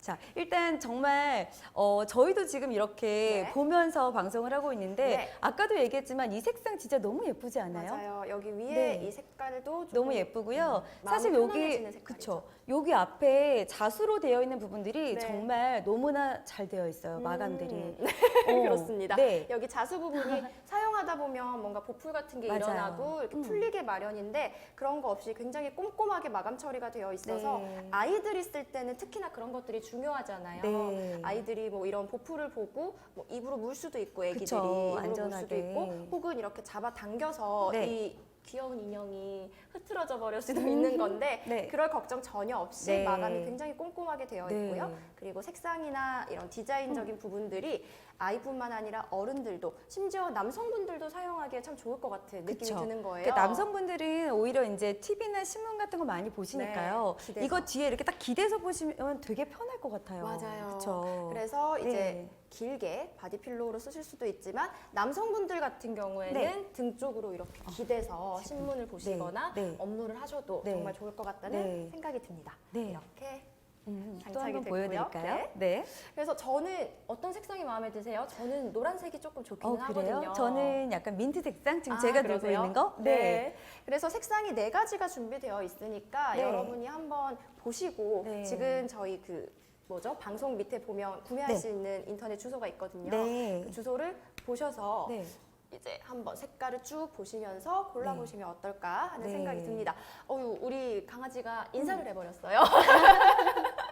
Speaker 2: 자, 일단 정말 어, 저희도 지금 이렇게
Speaker 1: 네.
Speaker 2: 보면서 방송을 하고 있는데
Speaker 1: 네.
Speaker 2: 아까도 얘기했지만 이 색상 진짜 너무 예쁘지 않아요?
Speaker 1: 맞아요. 여기 위에
Speaker 2: 네.
Speaker 1: 이 색깔도
Speaker 2: 너무 예쁘고요.
Speaker 1: 음,
Speaker 2: 사실 여기. 그쵸. 여기 앞에 자수로 되어 있는 부분들이
Speaker 1: 네.
Speaker 2: 정말 너무나 잘 되어 있어요. 마감들이.
Speaker 1: 음,
Speaker 2: 어,
Speaker 1: 그렇습니다.
Speaker 2: 네.
Speaker 1: 여기 자수 부분이 사용하다 보면 뭔가 보풀 같은 게
Speaker 2: 맞아요.
Speaker 1: 일어나고 이렇게
Speaker 2: 음.
Speaker 1: 풀리게 마련인데 그런 거 없이 굉장히 꼼꼼하게 마감 처리가 되어 있어서
Speaker 2: 네.
Speaker 1: 아이들이 쓸 때는 특히나 그런 것들이 중요하잖아요.
Speaker 2: 네.
Speaker 1: 아이들이 뭐 이런 보풀을 보고 뭐 입으로 물 수도 있고 애기들이
Speaker 2: 그쵸,
Speaker 1: 입으로 물 수도
Speaker 2: 안전하게.
Speaker 1: 있고 혹은 이렇게 잡아 당겨서
Speaker 2: 네.
Speaker 1: 이 귀여운 인형이 흐트러져 버릴 수도 있는 건데
Speaker 2: 네.
Speaker 1: 그럴 걱정 전혀 없이
Speaker 2: 네.
Speaker 1: 마감이 굉장히 꼼꼼하게 되어
Speaker 2: 네.
Speaker 1: 있고요. 그리고 색상이나 이런 디자인적인 부분들이 아이뿐만 아니라 어른들도 심지어 남성분들도 사용하기에 참 좋을 것 같은 느낌이
Speaker 2: 그쵸.
Speaker 1: 드는 거예요.
Speaker 2: 그러니까 남성분들은 오히려 이제 TV나 신문 같은 거 많이 보시니까요.
Speaker 1: 네, 기대서.
Speaker 2: 이거 뒤에 이렇게 딱 기대서 보시면 되게 편할 것 같아요.
Speaker 1: 맞아요.
Speaker 2: 그쵸.
Speaker 1: 그래서 이제
Speaker 2: 네.
Speaker 1: 길게 바디필로우로 쓰실 수도 있지만 남성분들 같은 경우에는
Speaker 2: 네.
Speaker 1: 등 쪽으로 이렇게 기대서 신문을 보시거나
Speaker 2: 네.
Speaker 1: 업무를 하셔도
Speaker 2: 네.
Speaker 1: 정말 좋을 것 같다는
Speaker 2: 네.
Speaker 1: 생각이 듭니다.
Speaker 2: 네.
Speaker 1: 이렇게
Speaker 2: 음, 또
Speaker 1: 장착이
Speaker 2: 한번
Speaker 1: 됐고요.
Speaker 2: 보여드릴까요? 네.
Speaker 1: 그래서 저는 어떤 색상이 마음에 드세요? 저는 노란색이 조금 좋기는
Speaker 2: 어, 그래요?
Speaker 1: 하거든요.
Speaker 2: 저는 약간 민트 색상 지금
Speaker 1: 아,
Speaker 2: 제가 들고
Speaker 1: 그러세요?
Speaker 2: 있는 거.
Speaker 1: 네. 그래서 색상이 네 가지가 준비되어 있으니까
Speaker 2: 네.
Speaker 1: 여러분이 한번 보시고
Speaker 2: 네.
Speaker 1: 지금 저희 그 뭐죠? 방송 밑에 보면 구매할
Speaker 2: 네.
Speaker 1: 수 있는 인터넷 주소가 있거든요.
Speaker 2: 네.
Speaker 1: 그 주소를 보셔서
Speaker 2: 네.
Speaker 1: 이제 한번 색깔을 쭉 보시면서 골라보시면 어떨까 하는
Speaker 2: 네.
Speaker 1: 생각이 듭니다. 어유 우리 강아지가 인사를 해버렸어요.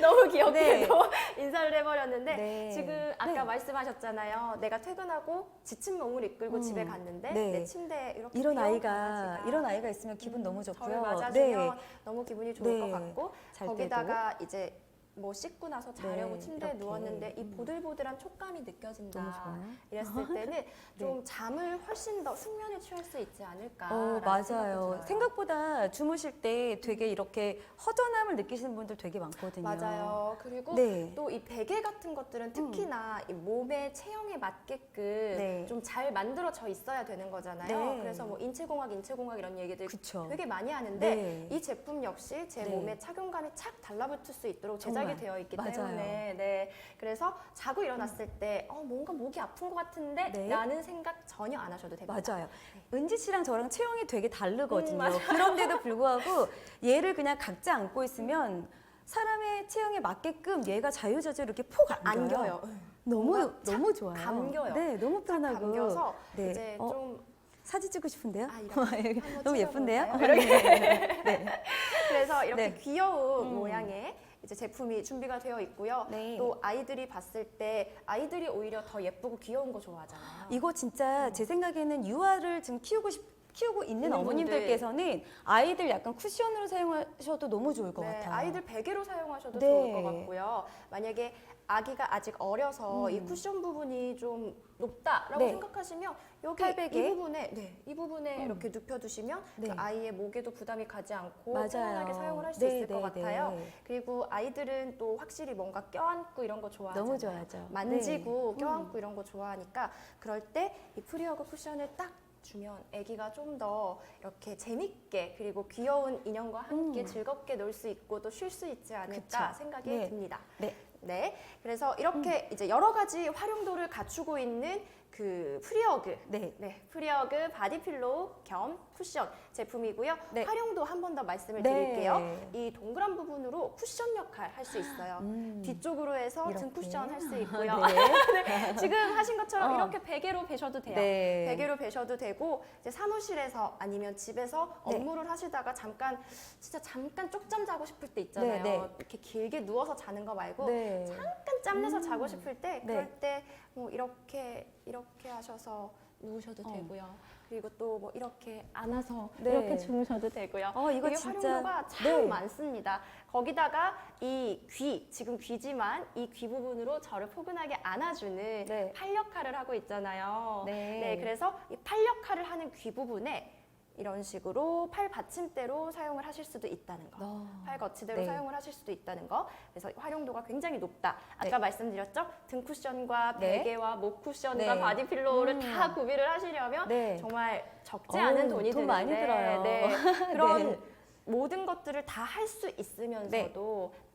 Speaker 1: 너무 귀엽게도 인사를 해버렸는데
Speaker 2: 네.
Speaker 1: 지금 아까
Speaker 2: 네.
Speaker 1: 말씀하셨잖아요. 내가 퇴근하고 지친 몸을 이끌고
Speaker 2: 음.
Speaker 1: 집에 갔는데
Speaker 2: 네.
Speaker 1: 내 침대에 이렇게
Speaker 2: 이런 아이가
Speaker 1: 강아지가
Speaker 2: 이런 아이가 있으면 기분
Speaker 1: 음,
Speaker 2: 너무
Speaker 1: 저를
Speaker 2: 좋고요.
Speaker 1: 맞아주면 너무 기분이 좋을
Speaker 2: 네.
Speaker 1: 것 같고
Speaker 2: 잘
Speaker 1: 거기다가 이제 뭐 씻고 나서 자려고
Speaker 2: 네,
Speaker 1: 침대에
Speaker 2: 이렇게.
Speaker 1: 누웠는데 이
Speaker 2: 음.
Speaker 1: 보들보들한 촉감이 느껴진다.
Speaker 2: 너무 좋아요.
Speaker 1: 이랬을 때는 좀 잠을 훨씬 더 숙면에 취할 수 있지 않을까.
Speaker 2: 어, 맞아요. 생각보다 주무실 때 되게 이렇게 허전함을 느끼시는 분들 되게 많거든요.
Speaker 1: 맞아요. 그리고
Speaker 2: 네.
Speaker 1: 또 이 베개 같은 것들은 특히나 이 몸의 체형에 맞게끔
Speaker 2: 네.
Speaker 1: 좀 잘 만들어져 있어야 되는 거잖아요.
Speaker 2: 네.
Speaker 1: 그래서 뭐 인체공학, 인체공학 이런 얘기들
Speaker 2: 그쵸.
Speaker 1: 되게 많이 하는데
Speaker 2: 네.
Speaker 1: 이 제품 역시 제
Speaker 2: 네.
Speaker 1: 몸에 착용감이 착 달라붙을 수 있도록 제작이
Speaker 2: 정말.
Speaker 1: 되어 있기
Speaker 2: 맞아요.
Speaker 1: 때문에 네. 그래서 자고 일어났을 때 어, 뭔가 목이 아픈 것 같은데
Speaker 2: 네.
Speaker 1: 라는 생각 전혀 안 하셔도 됩니다.
Speaker 2: 맞아요. 은지 씨랑 저랑 체형이 되게 다르거든요.
Speaker 1: 음, 맞아요.
Speaker 2: 그런데도 불구하고 얘를 그냥 각자 안고 있으면 사람의 체형에 맞게끔 얘가 자유자재로 이렇게 폭 안겨요.
Speaker 1: 안겨요.
Speaker 2: 너무
Speaker 1: 뭔가
Speaker 2: 너무 좋아요.
Speaker 1: 감겨요.
Speaker 2: 네, 너무 편하고.
Speaker 1: 감겨서
Speaker 2: 네.
Speaker 1: 이제
Speaker 2: 어,
Speaker 1: 좀
Speaker 2: 사진 찍고 싶은데요.
Speaker 1: 아, 이렇게 한번
Speaker 2: 너무 예쁜데요?
Speaker 1: 찍어볼까요?
Speaker 2: 네. 네.
Speaker 1: 그래서 이렇게
Speaker 2: 네.
Speaker 1: 귀여운
Speaker 2: 음.
Speaker 1: 모양의 이제 제품이 준비가 되어 있고요.
Speaker 2: 네.
Speaker 1: 또 아이들이 봤을 때 아이들이 오히려 더 예쁘고 귀여운 거 좋아하잖아요.
Speaker 2: 이거 진짜 제 생각에는 유아를 지금 키우고 싶 키우고 있는
Speaker 1: 있는
Speaker 2: 어머님들께서는 아이들 약간 쿠션으로 사용하셔도 너무 좋을 것
Speaker 1: 네,
Speaker 2: 같아요.
Speaker 1: 아이들 베개로 사용하셔도
Speaker 2: 네.
Speaker 1: 좋을 것 같고요. 만약에 아기가 아직 어려서
Speaker 2: 음.
Speaker 1: 이 쿠션 부분이 좀 높다라고
Speaker 2: 네.
Speaker 1: 생각하시면 여기
Speaker 2: 팔베개?
Speaker 1: 이 부분에 네, 이 부분에
Speaker 2: 음.
Speaker 1: 이렇게 눕혀두시면
Speaker 2: 네.
Speaker 1: 그 아이의 목에도 부담이 가지 않고
Speaker 2: 맞아요.
Speaker 1: 편안하게 사용을 할 수
Speaker 2: 네,
Speaker 1: 있을 것
Speaker 2: 네,
Speaker 1: 같아요.
Speaker 2: 네.
Speaker 1: 그리고 아이들은 또 확실히 뭔가 껴안고 이런 거 좋아하잖아요.
Speaker 2: 너무 좋아하죠.
Speaker 1: 만지고
Speaker 2: 네.
Speaker 1: 껴안고 이런 거 좋아하니까 그럴 때 이 프리허그 쿠션을 딱 주면 아기가 좀 더 이렇게 재밌게 그리고 귀여운 인형과 함께
Speaker 2: 음.
Speaker 1: 즐겁게 놀 수 있고 또 쉴 수 있지 않을까
Speaker 2: 그쵸.
Speaker 1: 생각이
Speaker 2: 네.
Speaker 1: 듭니다.
Speaker 2: 네.
Speaker 1: 네. 그래서 이렇게 이제 여러 가지 활용도를 갖추고 있는 그 프리어그.
Speaker 2: 네.
Speaker 1: 네. 프리어그 바디필로우 겸 쿠션 제품이고요.
Speaker 2: 네.
Speaker 1: 활용도 한 번 더 말씀을
Speaker 2: 네.
Speaker 1: 드릴게요. 이 동그란 부분으로 쿠션 역할 할 수 있어요.
Speaker 2: 음.
Speaker 1: 뒤쪽으로 해서 등
Speaker 2: 이렇게.
Speaker 1: 쿠션 할 수 있고요.
Speaker 2: 네.
Speaker 1: 지금 하신 것처럼
Speaker 2: 어.
Speaker 1: 이렇게 베개로 베셔도 돼요.
Speaker 2: 네.
Speaker 1: 베개로 베셔도 되고 이제 사무실에서 아니면 집에서
Speaker 2: 네.
Speaker 1: 업무를 하시다가 잠깐 진짜 잠깐 쪽잠 자고 싶을 때 있잖아요.
Speaker 2: 네, 네.
Speaker 1: 이렇게 길게 누워서 자는 거 말고
Speaker 2: 네.
Speaker 1: 잠깐 짬내서 자고 싶을 때
Speaker 2: 네.
Speaker 1: 그럴 때뭐 이렇게 이렇게 하셔서 누우셔도
Speaker 2: 어.
Speaker 1: 되고요. 그리고 또 뭐 이렇게 안아서
Speaker 2: 네.
Speaker 1: 이렇게 주무셔도 되고요.
Speaker 2: 어, 이거
Speaker 1: 이게
Speaker 2: 진짜-
Speaker 1: 활용도가 참
Speaker 2: 네.
Speaker 1: 많습니다. 거기다가 이 귀, 지금 귀지만 이 귀 부분으로 저를 포근하게 안아주는
Speaker 2: 네.
Speaker 1: 팔 역할을 하고 있잖아요.
Speaker 2: 네.
Speaker 1: 그래서 이 팔 역할을 하는 귀 부분에 이런 식으로 팔 받침대로 사용을 하실 수도 있다는 거.
Speaker 2: 어.
Speaker 1: 팔 거치대로
Speaker 2: 네.
Speaker 1: 사용을 하실 수도 있다는 거. 그래서 활용도가 굉장히 높다.
Speaker 2: 네.
Speaker 1: 아까 말씀드렸죠? 등 쿠션과
Speaker 2: 네.
Speaker 1: 베개와 목 쿠션과
Speaker 2: 네.
Speaker 1: 바디 필로우를
Speaker 2: 음.
Speaker 1: 다 구비를 하시려면
Speaker 2: 네.
Speaker 1: 정말 적지
Speaker 2: 어우,
Speaker 1: 않은 돈이
Speaker 2: 돈
Speaker 1: 드는데
Speaker 2: 많이 들어요.
Speaker 1: 네. 그런
Speaker 2: 네.
Speaker 1: 모든 것들을 다 할 수 있으면서도 딱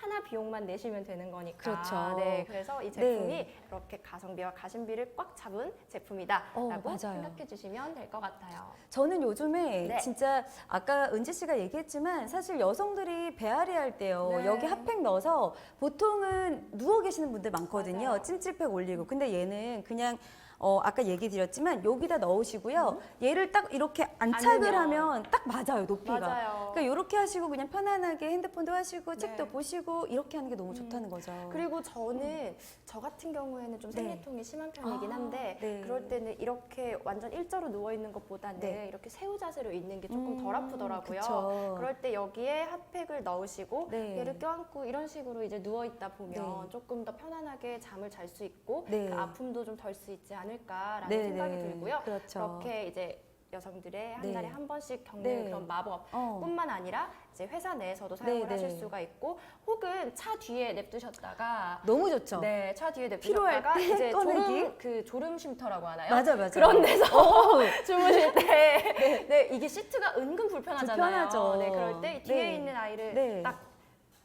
Speaker 1: 하나 비용만 내시면 되는 거니까.
Speaker 2: 그렇죠.
Speaker 1: 네, 그래서 이 제품이 그렇게 가성비와 가심비를 꽉 잡은 제품이다라고
Speaker 2: 어.
Speaker 1: 생각해 주시면 될 것 같아요.
Speaker 2: 저는 요즘에
Speaker 1: 네.
Speaker 2: 진짜 아까 은지 씨가 얘기했지만 사실 여성들이 배앓이 할 때요
Speaker 1: 네.
Speaker 2: 여기 핫팩 넣어서 보통은 누워 계시는 분들 많거든요
Speaker 1: 맞아요.
Speaker 2: 찜질팩 올리고 근데 얘는 그냥 어 아까 얘기 드렸지만 여기다 넣으시고요 얘를 딱 이렇게 안착을
Speaker 1: 음. 안으면.
Speaker 2: 하면 딱 맞아요 높이가
Speaker 1: 맞아요.
Speaker 2: 그러니까 이렇게 하시고 그냥 편안하게 핸드폰도 하시고
Speaker 1: 네.
Speaker 2: 책도 보시고 이렇게 하는 게 너무 좋다는 거죠
Speaker 1: 그리고 저는 저 같은 경우에는 좀
Speaker 2: 네.
Speaker 1: 생리통이 심한 편이긴
Speaker 2: 아,
Speaker 1: 한데
Speaker 2: 네.
Speaker 1: 그럴 때는 이렇게 완전 일자로 누워 있는 것보다는
Speaker 2: 네.
Speaker 1: 이렇게 새우 자세로 있는 게 조금
Speaker 2: 음,
Speaker 1: 덜 아프더라고요.
Speaker 2: 그쵸.
Speaker 1: 그럴 때 여기에 핫팩을 넣으시고
Speaker 2: 네.
Speaker 1: 얘를 껴안고 이런 식으로 이제 누워 있다 보면
Speaker 2: 네.
Speaker 1: 조금 더 편안하게 잠을 잘 수 있고
Speaker 2: 네.
Speaker 1: 그 아픔도 좀 덜 수 있지 않을까 라는
Speaker 2: 네,
Speaker 1: 생각이
Speaker 2: 네.
Speaker 1: 들고요.
Speaker 2: 그렇죠.
Speaker 1: 그렇게 이제 여성들의 한
Speaker 2: 네.
Speaker 1: 달에 한 번씩 겪는
Speaker 2: 네.
Speaker 1: 그런 마법
Speaker 2: 어.
Speaker 1: 뿐만 아니라 이제 회사 내에서도 사용을
Speaker 2: 네,
Speaker 1: 하실
Speaker 2: 네.
Speaker 1: 수가 있고 혹은 차 뒤에 냅두셨다가
Speaker 2: 너무 좋죠
Speaker 1: 네, 차 뒤에
Speaker 2: 필요할
Speaker 1: 냅두셨다가
Speaker 2: 때
Speaker 1: 이제
Speaker 2: 꺼내기?
Speaker 1: 졸음 그 졸음 쉼터라고 하나요?
Speaker 2: 맞아 맞아
Speaker 1: 그런 데서
Speaker 2: 어,
Speaker 1: 주무실 때 네. 이게 시트가 은근 불편하잖아요.
Speaker 2: 불편하죠.
Speaker 1: 네, 그럴 때 뒤에
Speaker 2: 네.
Speaker 1: 있는 아이를
Speaker 2: 네.
Speaker 1: 딱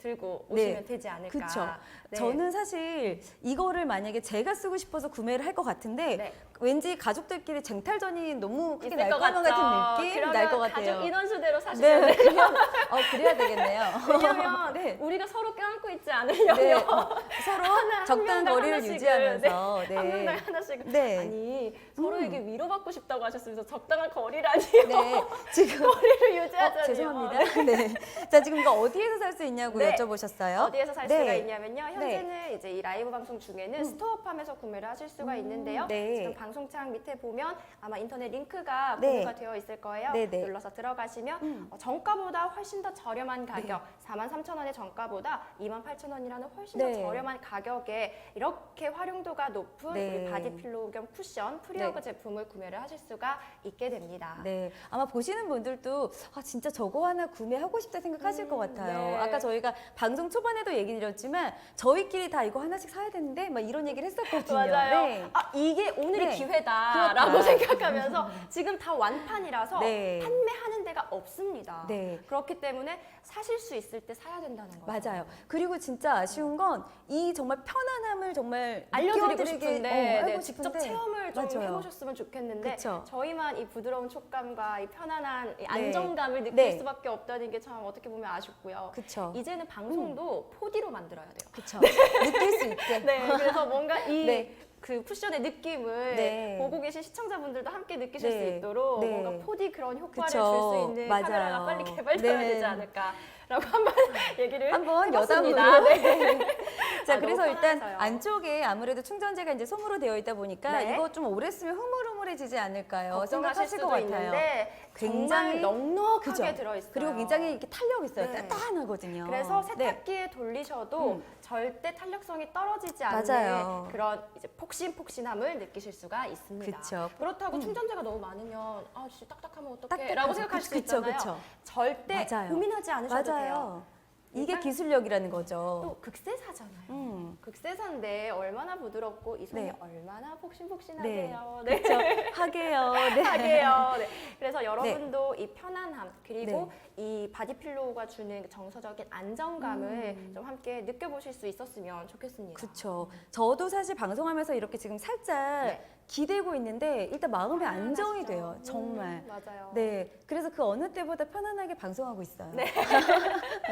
Speaker 1: 들고
Speaker 2: 네.
Speaker 1: 오시면 되지 않을까.
Speaker 2: 그쵸.
Speaker 1: 네.
Speaker 2: 저는 사실 이거를 만약에 제가 쓰고 싶어서 구매를 할 것 같은데
Speaker 1: 네.
Speaker 2: 왠지 가족들끼리 쟁탈전이 너무 크게 날
Speaker 1: 것.
Speaker 2: 같은 느낌 날 것 같아요.
Speaker 1: 가족 인원수대로 사시면
Speaker 2: 네. 그냥 어 그래야 되겠네요.
Speaker 1: 왜냐면
Speaker 2: 네.
Speaker 1: 우리가 서로 껴안고 있지 않으려면
Speaker 2: 네, 어, 서로
Speaker 1: 한
Speaker 2: 적당한
Speaker 1: 명당
Speaker 2: 거리를
Speaker 1: 하나씩은,
Speaker 2: 유지하면서
Speaker 1: 네. 한 명당
Speaker 2: 네.
Speaker 1: 하나씩
Speaker 2: 네.
Speaker 1: 아니 서로에게 위로받고 싶다고 하셨으면서 적당한 거리라니요.
Speaker 2: 네, 지금
Speaker 1: 거리를
Speaker 2: 어,
Speaker 1: 유지하자니요.
Speaker 2: 죄송합니다. 네. 자, 지금 이거 어디에서 살 수 있냐고
Speaker 1: 네.
Speaker 2: 여쭤보셨어요.
Speaker 1: 어디에서 살
Speaker 2: 네.
Speaker 1: 수가 있냐면요. 현재는 이제 이 라이브 방송 중에는 스토어팜에서 구매를 하실 수가
Speaker 2: 음,
Speaker 1: 있는데요.
Speaker 2: 네.
Speaker 1: 지금 방송창 밑에 보면 아마 인터넷 링크가
Speaker 2: 네.
Speaker 1: 공유가 되어 있을 거예요.
Speaker 2: 네, 네.
Speaker 1: 눌러서 들어가시면
Speaker 2: 음.
Speaker 1: 어, 정가보다 훨씬 더 저렴한 가격, 4만 3천 원의 정가보다 2만 8천 원이라는 훨씬
Speaker 2: 네.
Speaker 1: 더 저렴한 가격에 이렇게 활용도가 높은
Speaker 2: 네.
Speaker 1: 우리 바디 필로우 겸 쿠션 프리어그 제품을 구매를 하실 수가 있게 됩니다.
Speaker 2: 네, 아마 보시는 분들도 아 진짜 저거 하나 구매하고 싶다 생각하실
Speaker 1: 음,
Speaker 2: 것 같아요.
Speaker 1: 네.
Speaker 2: 아까 저희가 방송 초반에도 얘기 드렸지만 저희끼리 다 이거 하나씩 사야 되는데 막 이런 얘기를 했었거든요.
Speaker 1: 맞아요.
Speaker 2: 네.
Speaker 1: 아 이게 오늘이
Speaker 2: 네.
Speaker 1: 기회다라고. 생각하면서 지금 다 완판이라서
Speaker 2: 네.
Speaker 1: 판매하는 데가 없습니다.
Speaker 2: 네.
Speaker 1: 그렇기 때문에 사실 수 있을 때 사야 된다는 거죠.
Speaker 2: 맞아요. 그리고 진짜 아쉬운 건 이 정말 편안함을 정말
Speaker 1: 알려드리고
Speaker 2: 느껴드리게,
Speaker 1: 싶은데
Speaker 2: 어,
Speaker 1: 네, 직접
Speaker 2: 싶은데
Speaker 1: 체험을 좀
Speaker 2: 맞아요.
Speaker 1: 해보셨으면 좋겠는데
Speaker 2: 그쵸.
Speaker 1: 저희만 이 부드러운 촉감과 이 편안한 이
Speaker 2: 네.
Speaker 1: 안정감을 느낄
Speaker 2: 네.
Speaker 1: 수밖에 없다는 게 참 어떻게 보면 아쉽고요.
Speaker 2: 그쵸.
Speaker 1: 이제는 방송도 4D로 만들어야 돼요.
Speaker 2: 그쵸. 느낄 수 있게.
Speaker 1: 네, 그래서 뭔가 이
Speaker 2: 네.
Speaker 1: 그 쿠션의 느낌을
Speaker 2: 네.
Speaker 1: 보고 계신 시청자분들도 함께 느끼실
Speaker 2: 네.
Speaker 1: 수 있도록
Speaker 2: 네.
Speaker 1: 뭔가 4D 그런 효과를
Speaker 2: 그쵸.
Speaker 1: 줄수 있는
Speaker 2: 맞아요.
Speaker 1: 카메라가 빨리 개발되어야
Speaker 2: 네.
Speaker 1: 되지 않을까라고 한번 얘기를
Speaker 2: 한번
Speaker 1: 해봤습니다.
Speaker 2: 여담으로.
Speaker 1: 네.
Speaker 2: 자,
Speaker 1: 아,
Speaker 2: 그래서
Speaker 1: 너무
Speaker 2: 일단
Speaker 1: 편하셔요.
Speaker 2: 안쪽에 아무래도 충전재가 이제 솜으로 되어 있다 보니까
Speaker 1: 네.
Speaker 2: 이거 좀 오래 쓰면 흐물흐물 해지지 않을까요?
Speaker 1: 걱정하실
Speaker 2: 생각하실
Speaker 1: 수도
Speaker 2: 것 같아요.
Speaker 1: 있는데
Speaker 2: 굉장히-
Speaker 1: 정말 넉넉하게
Speaker 2: 그죠?
Speaker 1: 들어있어요.
Speaker 2: 그리고 굉장히 이렇게 탄력 있어요.
Speaker 1: 네.
Speaker 2: 단단하거든요.
Speaker 1: 그래서
Speaker 2: 네.
Speaker 1: 세탁기에 돌리셔도
Speaker 2: 음.
Speaker 1: 절대 탄력성이 떨어지지 않는
Speaker 2: 맞아요.
Speaker 1: 그런 이제 폭신폭신함을 느끼실 수가 있습니다.
Speaker 2: 그쵸.
Speaker 1: 그렇다고
Speaker 2: 음.
Speaker 1: 충전재가 너무 많으면 아 진짜 딱딱하면 어떡해
Speaker 2: 딱딱하죠.
Speaker 1: 라고 생각할 수
Speaker 2: 그쵸,
Speaker 1: 있잖아요.
Speaker 2: 그쵸.
Speaker 1: 절대
Speaker 2: 맞아요.
Speaker 1: 고민하지 않으셔도 돼요.
Speaker 2: 맞아요. 이게
Speaker 1: 일단
Speaker 2: 기술력이라는 거죠.
Speaker 1: 또 극세사잖아요.
Speaker 2: 음.
Speaker 1: 극세사인데 얼마나 부드럽고 이 손이
Speaker 2: 네.
Speaker 1: 얼마나 폭신폭신하세요. 네.
Speaker 2: 그렇죠. 하게요. 네.
Speaker 1: 하게요. 네. 그래서 여러분도 이 편안함 그리고
Speaker 2: 네.
Speaker 1: 이 바디필로우가 주는 그 정서적인 안정감을
Speaker 2: 음.
Speaker 1: 좀 함께 느껴보실 수 있었으면 좋겠습니다.
Speaker 2: 그렇죠. 저도 사실 방송하면서 이렇게 지금 살짝
Speaker 1: 네.
Speaker 2: 기대고 있는데 일단 마음이 안정이? 돼요. 정말.
Speaker 1: 음, 맞아요.
Speaker 2: 네, 그래서 그 어느 때보다 편안하게 방송하고 있어요.
Speaker 1: 네.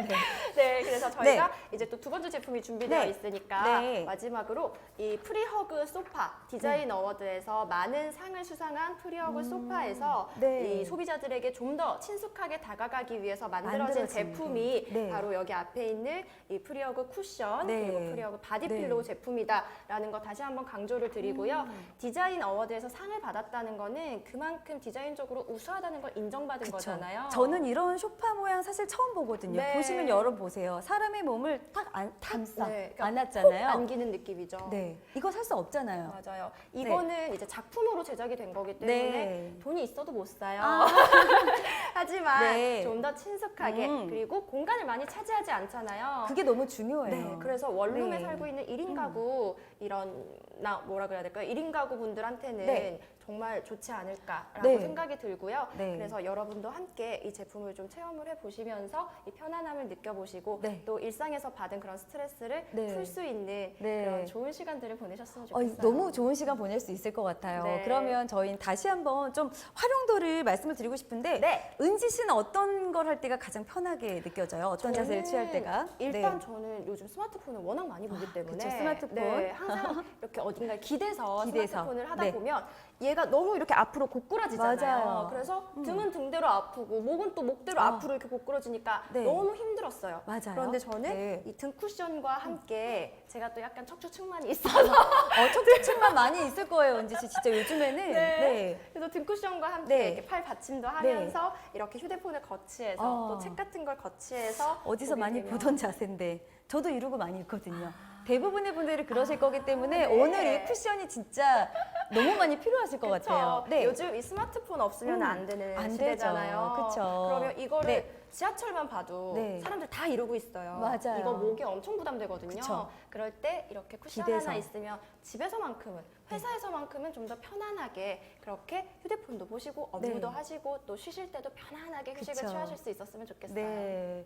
Speaker 2: 네.
Speaker 1: 네, 그래서 저희가 이제 또 두 번째 제품이 준비되어
Speaker 2: 네.
Speaker 1: 있으니까
Speaker 2: 네.
Speaker 1: 마지막으로 이 프리허그 소파 디자인 어워드에서 많은 상을 수상한 프리허그 소파에서
Speaker 2: 네.
Speaker 1: 이 소비자들에게 좀 더 친숙하게 다가가기 위해서 만들어진 제품이
Speaker 2: 네.
Speaker 1: 바로 여기 앞에 있는 이 프리허그 쿠션
Speaker 2: 네.
Speaker 1: 그리고 프리허그 바디필로우 제품이다라는 거 다시 한번 강조를 드리고요.
Speaker 2: 음.
Speaker 1: 디자인 어워드에서 상을 받았다는 거는 그만큼 디자인적으로 우수하다는 걸 인정받은
Speaker 2: 그쵸.
Speaker 1: 거잖아요.
Speaker 2: 저는 이런 소파 모양 사실 처음 보거든요.
Speaker 1: 네.
Speaker 2: 보시면 여러분 보세요. 사람의 몸을 딱 안, 담싸
Speaker 1: 네, 그러니까
Speaker 2: 안았잖아요.
Speaker 1: 안기는 느낌이죠.
Speaker 2: 네, 이거 살 수 없잖아요.
Speaker 1: 맞아요. 이거는 이제 작품으로 제작이 된 거기 때문에
Speaker 2: 네.
Speaker 1: 돈이 있어도 못 사요.
Speaker 2: 아.
Speaker 1: 하지만
Speaker 2: 네.
Speaker 1: 좀 더 친숙하게
Speaker 2: 음.
Speaker 1: 그리고 공간을 많이 차지하지 않잖아요.
Speaker 2: 그게 너무 중요해요.
Speaker 1: 네, 그래서 원룸에
Speaker 2: 네.
Speaker 1: 살고 있는 1인 가구 이런 나 뭐라 그래야 될까요? 1인 가구 분들한테는
Speaker 2: 네.
Speaker 1: 정말 좋지 않을까라고
Speaker 2: 네.
Speaker 1: 생각이 들고요.
Speaker 2: 네.
Speaker 1: 그래서 여러분도 함께 이 제품을 좀 체험을 해 보시면서 이 편안함을 느껴보시고
Speaker 2: 네.
Speaker 1: 또 일상에서 받은 그런 스트레스를
Speaker 2: 네.
Speaker 1: 풀 수 있는
Speaker 2: 네.
Speaker 1: 그런 좋은 시간들을 보내셨으면
Speaker 2: 어,
Speaker 1: 좋겠어요.
Speaker 2: 너무 좋은 시간 보낼 수 있을 것 같아요.
Speaker 1: 네.
Speaker 2: 그러면 저희는 다시 한번 좀 활용도를 말씀을 드리고 싶은데
Speaker 1: 네.
Speaker 2: 은지 씨는 어떤 걸 할 때가 가장 편하게 느껴져요? 어떤 자세를 취할 때가?
Speaker 1: 일단
Speaker 2: 네.
Speaker 1: 저는 요즘 스마트폰을 워낙 많이 보기 때문에
Speaker 2: 그쵸, 스마트폰.
Speaker 1: 네, 항상 이렇게 어딘가에 기대서,
Speaker 2: 기대서.
Speaker 1: 스마트폰을 하다
Speaker 2: 네.
Speaker 1: 보면 얘가 너무 이렇게 앞으로 고꾸라지잖아요.
Speaker 2: 맞아요.
Speaker 1: 그래서
Speaker 2: 음.
Speaker 1: 등은 등대로 아프고 목은 또 목대로
Speaker 2: 아.
Speaker 1: 앞으로 이렇게 고꾸라지니까
Speaker 2: 네.
Speaker 1: 너무 힘들었어요.
Speaker 2: 맞아요.
Speaker 1: 그런데 저는
Speaker 2: 네.
Speaker 1: 이 등 쿠션과 함께 제가 또 약간 척추 측만이 있어서
Speaker 2: 어, 척추측만 많이 있을 거예요, 은지 씨. 진짜 요즘에는.
Speaker 1: 네.
Speaker 2: 네.
Speaker 1: 그래서 등 쿠션과 함께
Speaker 2: 네.
Speaker 1: 이렇게 팔 받침도 하면서 이렇게 휴대폰을 거치해서
Speaker 2: 어.
Speaker 1: 또 책 같은 걸 거치해서
Speaker 2: 어디서
Speaker 1: 보게
Speaker 2: 많이
Speaker 1: 되면
Speaker 2: 보던 자세인데 저도 이러고 많이 있거든요. 대부분의 분들이 그러실 거기 때문에
Speaker 1: 네.
Speaker 2: 오늘 이 쿠션이 진짜 너무 많이 필요하실 것
Speaker 1: 그쵸.
Speaker 2: 같아요. 네.
Speaker 1: 요즘 이 스마트폰 없으면
Speaker 2: 음,
Speaker 1: 안 되는
Speaker 2: 안
Speaker 1: 시대잖아요.
Speaker 2: 되죠. 그쵸.
Speaker 1: 그러면 이거를
Speaker 2: 네.
Speaker 1: 지하철만 봐도
Speaker 2: 네.
Speaker 1: 사람들 다 이러고 있어요.
Speaker 2: 맞아요.
Speaker 1: 이거 목에 엄청 부담되거든요.
Speaker 2: 그쵸.
Speaker 1: 그럴 때 이렇게 쿠션
Speaker 2: 기대서.
Speaker 1: 하나 있으면 집에서만큼은 회사에서만큼은 좀 더 편안하게 그렇게 휴대폰도 보시고 업무도
Speaker 2: 네.
Speaker 1: 하시고 또 쉬실 때도 편안하게 휴식을
Speaker 2: 그쵸.
Speaker 1: 취하실 수 있었으면 좋겠어요.
Speaker 2: 네.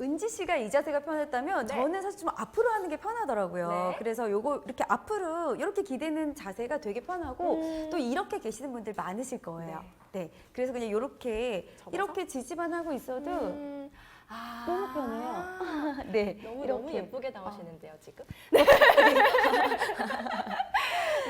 Speaker 2: 은지 씨가 이 자세가 편했다면
Speaker 1: 네.
Speaker 2: 저는 사실 좀 앞으로 하는 게 편하더라고요.
Speaker 1: 네.
Speaker 2: 그래서 요거 이렇게 앞으로 이렇게 기대는 자세가 되게 편하고
Speaker 1: 음.
Speaker 2: 또 이렇게 계시는 분들 많으실 거예요. 네. 그래서 그냥 이렇게
Speaker 1: 접어서?
Speaker 2: 이렇게 지지만 하고 있어도
Speaker 1: 음, 아.
Speaker 2: 너무 편해요. 네.
Speaker 1: 너무
Speaker 2: 이렇게.
Speaker 1: 너무 예쁘게 나오시는데요 지금.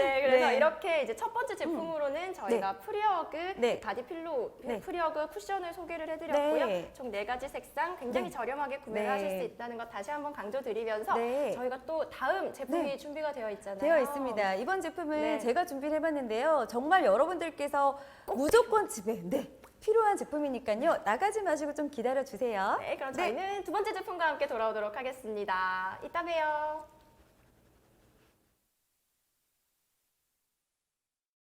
Speaker 1: 네, 그래서
Speaker 2: 네.
Speaker 1: 이렇게 이제 첫 번째 제품으로는 저희가 프리어그
Speaker 2: 네.
Speaker 1: 바디 필로
Speaker 2: 네.
Speaker 1: 프리어그 쿠션을 소개를 해드렸고요.
Speaker 2: 네.
Speaker 1: 총 네 가지 색상 굉장히
Speaker 2: 네.
Speaker 1: 저렴하게 구매를
Speaker 2: 네.
Speaker 1: 하실 수 있다는 것 다시 한번 강조드리면서
Speaker 2: 네.
Speaker 1: 저희가 또 다음 제품이
Speaker 2: 네.
Speaker 1: 준비가 되어 있잖아요.
Speaker 2: 되어 있습니다. 이번 제품은
Speaker 1: 네.
Speaker 2: 제가 준비를 해봤는데요. 정말 여러분들께서 무조건 집에 네, 필요한 제품이니까요. 나가지 마시고 좀 기다려 주세요.
Speaker 1: 네, 그럼 저희는 두 번째 제품과 함께 돌아오도록 하겠습니다. 이따 봬요.